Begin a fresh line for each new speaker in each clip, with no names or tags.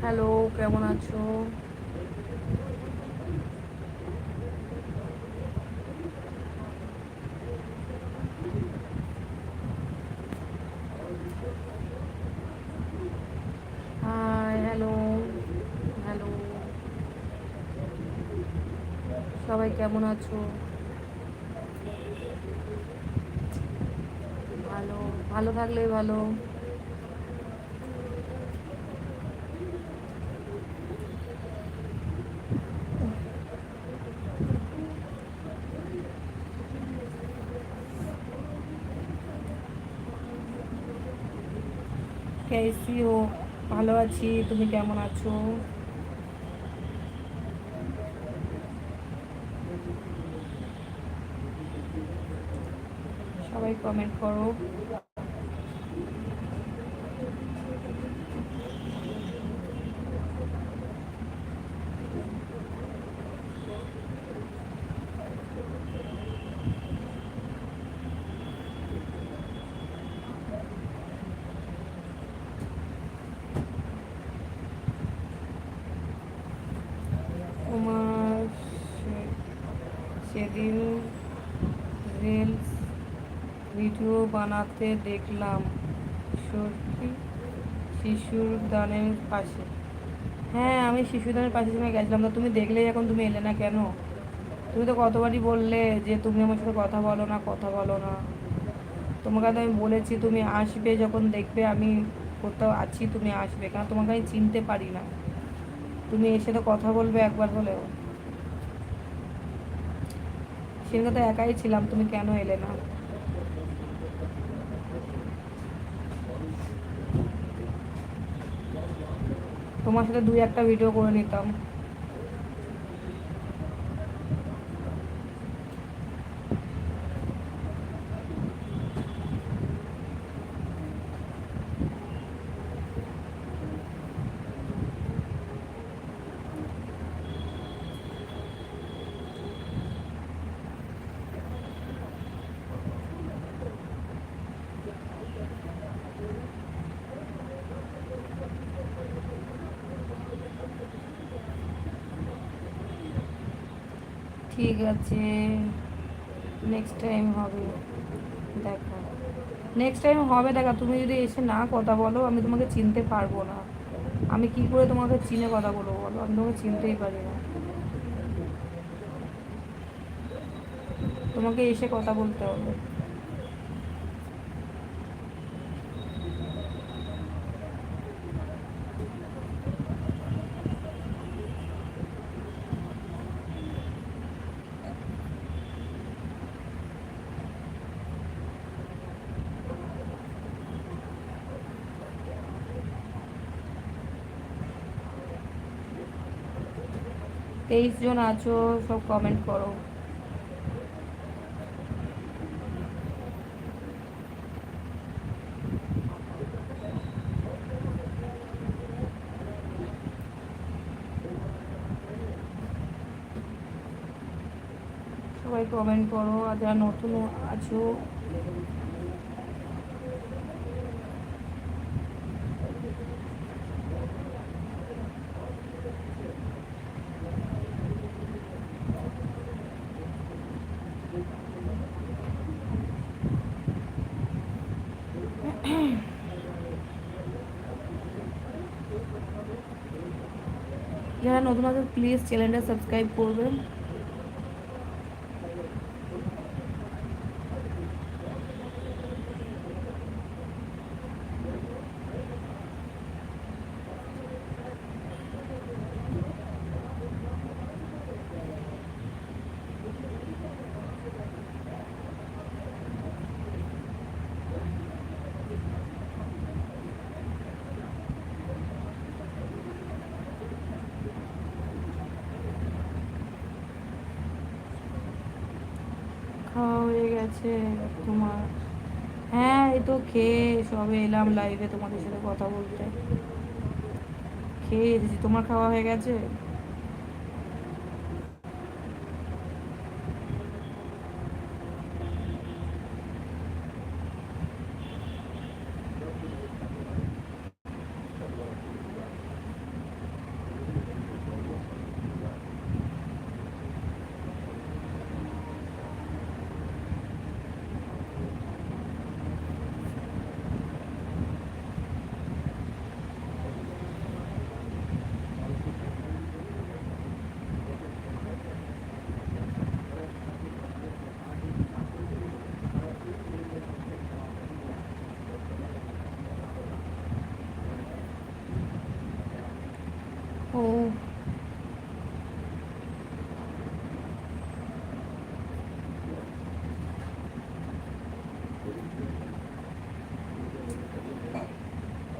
Hello কেমন আছো? সবাই কেমন আছো? ভালো ভালো থাকলেই ভালো। কেসি ও ভালো আছি তুমি কেমন আছো? সবাই কমেন্ট করো। ভিডিও বানাতে দেখলাম। সত্যি? শিশুর দানের পাশে। হ্যাঁ আমি শিশুদানের পাশে সময় গেছিলাম। তো তুমি দেখলেই এখন তুমি এলে না কেন? তুমি তো কতবারই বললে যে তুমি আমার সাথে কথা বলো না, কথা বলো না। তোমাকে তো আমি বলেছি, তুমি আসবে যখন দেখবে আমি কোথাও আছি, তুমি আসবে। কারণ তোমাকে আমি চিনতে পারি না। তুমি এসে তো কথা বলবে একবার হলেও। সেদিনকে তো একাই ছিলাম, তুমি কেন এলে না? তোমার সাথে দুই একটা ভিডিও করে নিতাম। ঠিক আছে। নেক্সট টাইম হবে। দেখা। নেক্সট টাইম হবে, দেখা। তুমি যদি এসে না কথা বলো, আমি তোমাকে চিনতে পারব না। আমি কি করে তোমাকে চিনে কথা বলব বলো? আমি তোমাকে চিনতেই পারি না। তোমাকে এসে কথা বলতে হবে। তেইশ জন আছো সব কমেন্ট করো। সবাই কমেন্ট করো আর যারা নতুন আছো যারা নতুন আছে প্লিজ চ্যানেলটা সাবস্ক্রাইব করবেন খাওয়া গেছে তোমার হ্যাঁ এই তো খেয়ে সবে এলাম লাইভে তোমাদের সাথে কথা বলতে। খেয়ে এসেছি। তোমার খাওয়া হয়ে গেছে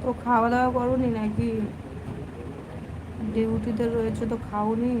তো খাওয়া দাওয়া করোনি নাকি? ডিউটিতে রয়েছে তো খাওনি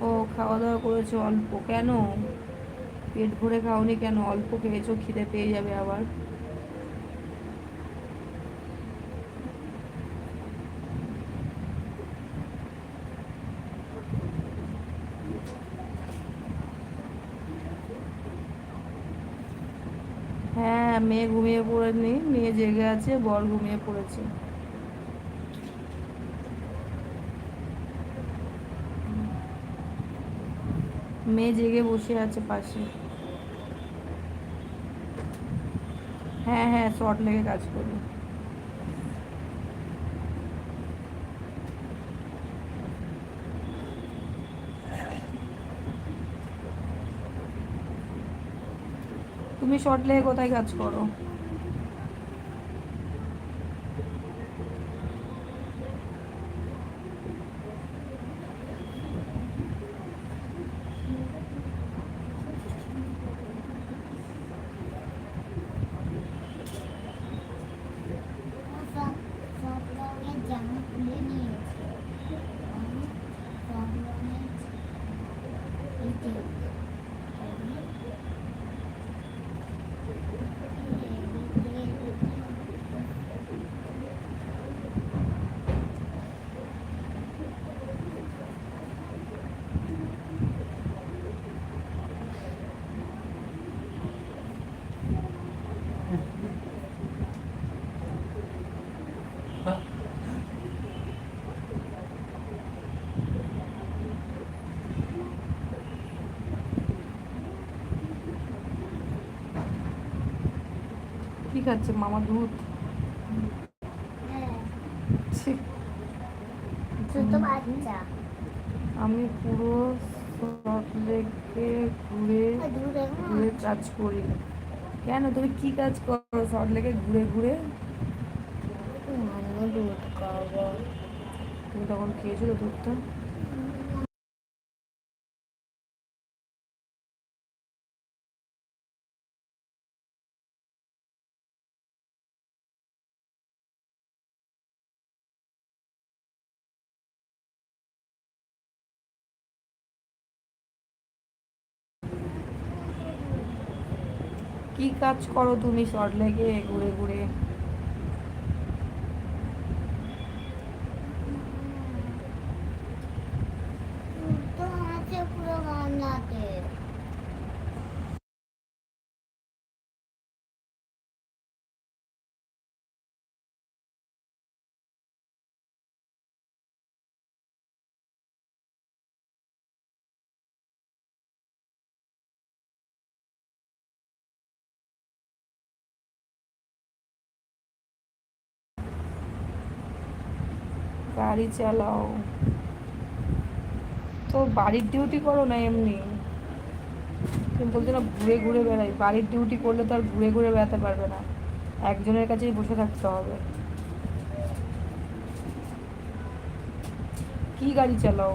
ও খাওয়া দাওয়া করেছ অল্প? কেন? পেট ভরে খাওনি কেন? অল্প খেয়েছো, খিদে পেয়ে যাবে আবার। হ্যাঁ মেয়ে ঘুমিয়ে পড়েনি, মেয়ে জেগে আছে, বর ঘুমিয়ে পড়েছে। মেয়ে জেগে বসে আছে পাশে। হ্যাঁ হ্যাঁ শর্ট লেগে কাজ করি। তুমি শর্ট লেগে কোথায় কাজ করো? কি খাচ্ছে মামা দুধ।
হ্যাঁ,
আমি পুরো লেগে ঘুরে ঘুরে কাজ করি। কেন? তুমি কি কাজ করো লেগে ঘুরে ঘুরে? তুমি তখন খেয়েছিল দুধটা? কি কাজ করো তুমি শর্ট লেগে ঘুরে ঘুরে
তো আছে পুরো রান্নাতে
গাড়ি চালাও। তো বাড়ির ডিউটি করো না এমনি। তুমি বলছো না ঘুরে ঘুরে বেড়াই। বাড়ির ডিউটি করলে তো আর ঘুরে ঘুরে বেড়াতে পারবে না। একজনের কাছেই বসে থাকতে হবে। কি গাড়ি চালাও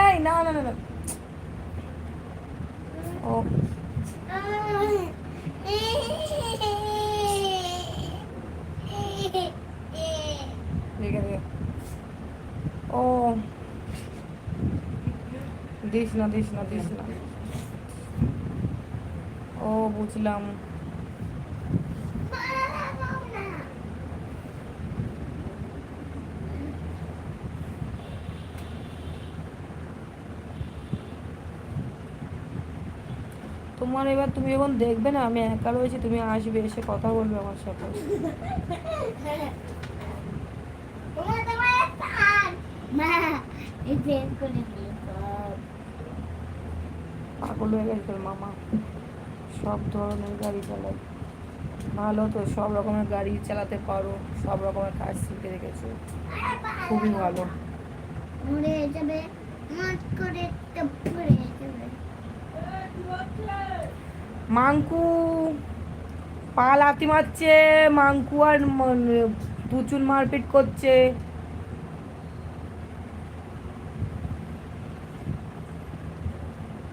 এই না না না না ও দেখে দেখে ও দিস না দিস না দিস না। ও, বুঝলাম। তোমার এবার তুমি যখন দেখবে না, আমি একা রয়েছি, তুমি আসবে, এসে কথা বলবে আমার সাথে।
মা এই বের করে দিই সব
পাগল হয়ে গেছে মামা। সব ধরনের গাড়ি চালায় ভালো তো সব রকমের গাড়ি চালাতে পারো সব রকমের কাজ শিখে রেখেছো। খুবই ভালো। মাঙ্কু পা লাথি মারছে মাঙ্কু আর দুচুন মারপিট করছে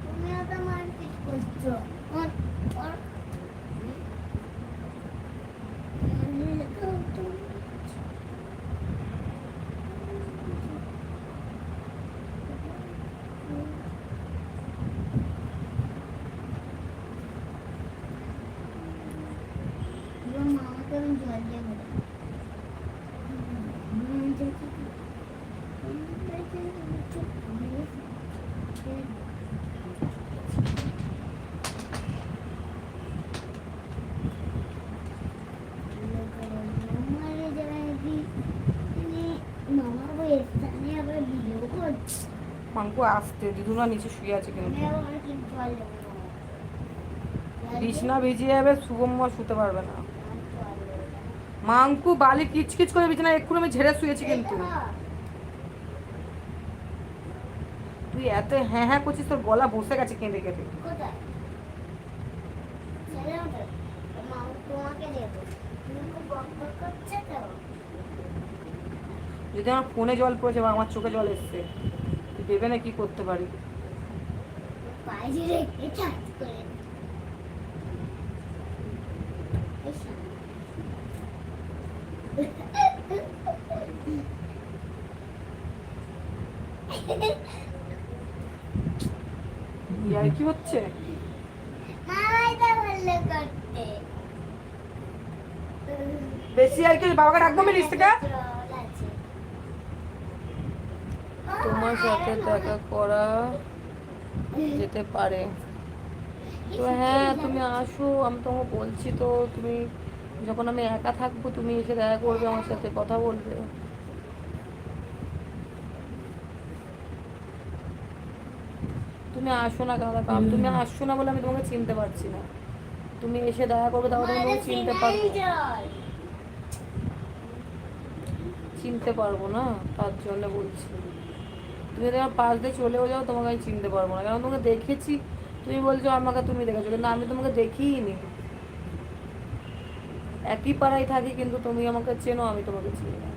তুমিও তো মারপিট করছ ওর ওর মামাকে আমি জল দিয়ে দেবো মামা ওই স্থানে আবার ভিডিও করছে
মাঙ্কু আসতে দিদুনা নিচে শুয়ে আছে কিন্তু।
ভালো
বিছনা ভিজিয়ে যাবে শুভম্মা শুতে পারবে না। মাঙ্কু বালি কিচকিচ করে বিছানা এক্ষুনি আমি ঝেড়ে শুয়েছি কিন্তু। তুই এত হ্যাঁ হ্যাঁ করছিস তোর গলা বসে গেছে কেঁদে কেঁদে।
দেবো
যদি আমার ফোনে জল পড়েছে বা আমার চোখে জল এসছে তুই ভেবে না কি করতে পারি।
পায়ে রেখে করে।
ইয়ার কি হচ্ছে? বেশি আর কি বাবাকে ডাকবো আমি থেকে। তোমার সাথে দেখা করা যেতে পারে। তো হ্যাঁ তুমি আসো, আমি তোমাকে বলছি তো, তুমি যখন আমি একা থাকব, তুমি এসে দেখা করবে, আমার সাথে কথা বলবে। তুমি আসো না কেন? দেখো তুমি আসছো না বলে আমি তোমাকে চিনতে পারছি না। তুমি এসে দেখা করবে তাহলে আমি তোমাকে চিনতে পারব। চিনতে পারব না? তার জন্য বলছি। তুমি যদি আমার পাশ দিয়ে চলেও যাও তোমাকে আমি চিনতে পারব না। কারণ তোমাকে দেখেছি তুমি বলছো আমাকে তুমি দেখেছ কিন্তু আমি তোমাকে দেখিই নি একই পাড়ায় থাকি কিন্তু তুমি আমাকে চেনো আমি তোমাকে চিনি না।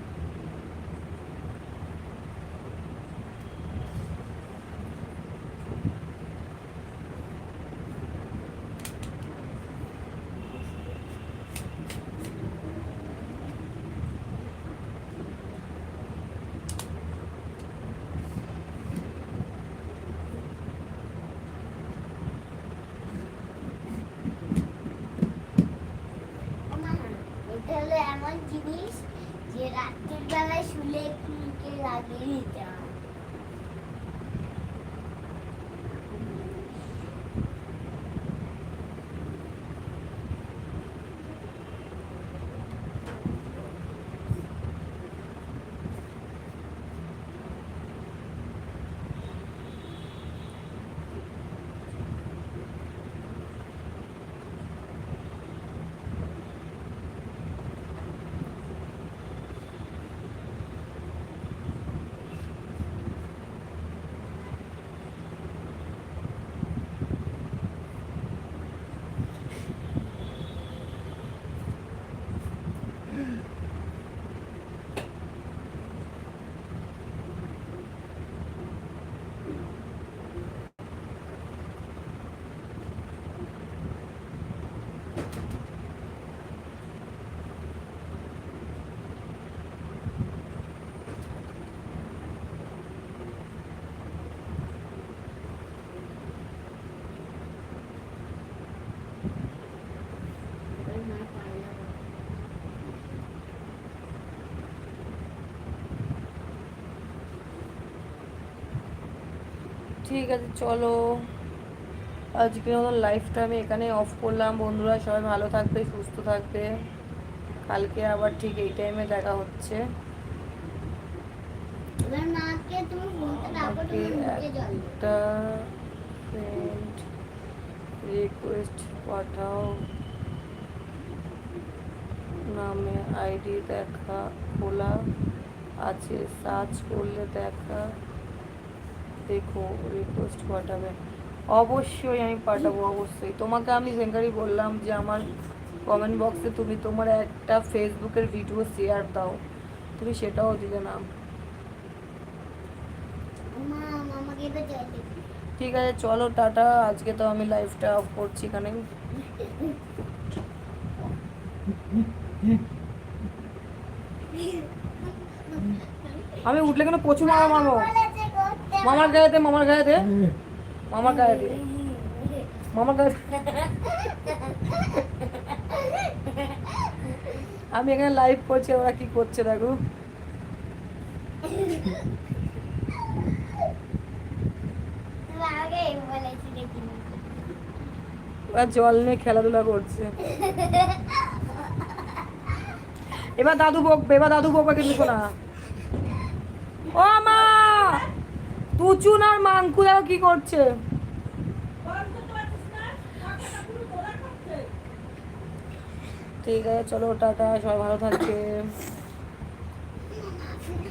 জিনিস যে রাত্রির বেলায় শুলে ফুলকে লাগিয়ে
ঠিক আছে চলো। আজকে আমার লাইফটা আমি এখানে অফ করলাম। বন্ধুরা সবাই ভালো থাকবে সুস্থ থাকবে। কালকে আবার ঠিক এই টাইমে দেখা হচ্ছে। একটা ফ্রেন্ড রিকোয়েস্ট পাঠাও। নামে আইডি দেখা খোলা আছে সার্চ করলে দেখা। দেখো রিকোয়েস্ট পাঠাবে। অবশ্যই আমি পাঠাবো অবশ্যই। তোমাকে আমি সেখানেই বললাম যে আমার কমেন্ট বক্সে তুমি তোমার একটা ফেসবুকের ভিডিও শেয়ার দাও। তুমি সেটাও দিলে না। ঠিক আছে চলো টাটা। আজকে তো আমি লাইফটা অফ করছি এখানে। আমি উঠলে কেন প্রচুর মারা মারবো? মামার গায়ে দে মামার গায়ে দে মামার গায়ে মামার গায়ে আমি এখানে লাইভ করছি, ওরা কি করছে দেখো। ওরা জল নিয়ে খেলাধুলা করছে। এবার দাদু বকবে, এবার দাদু বকবে কিন্তু শোনা। ও মা তুচুন আর দেখো কি করছে? ঠিক আছে চলো টাটা সবাই ভালো থাকবে।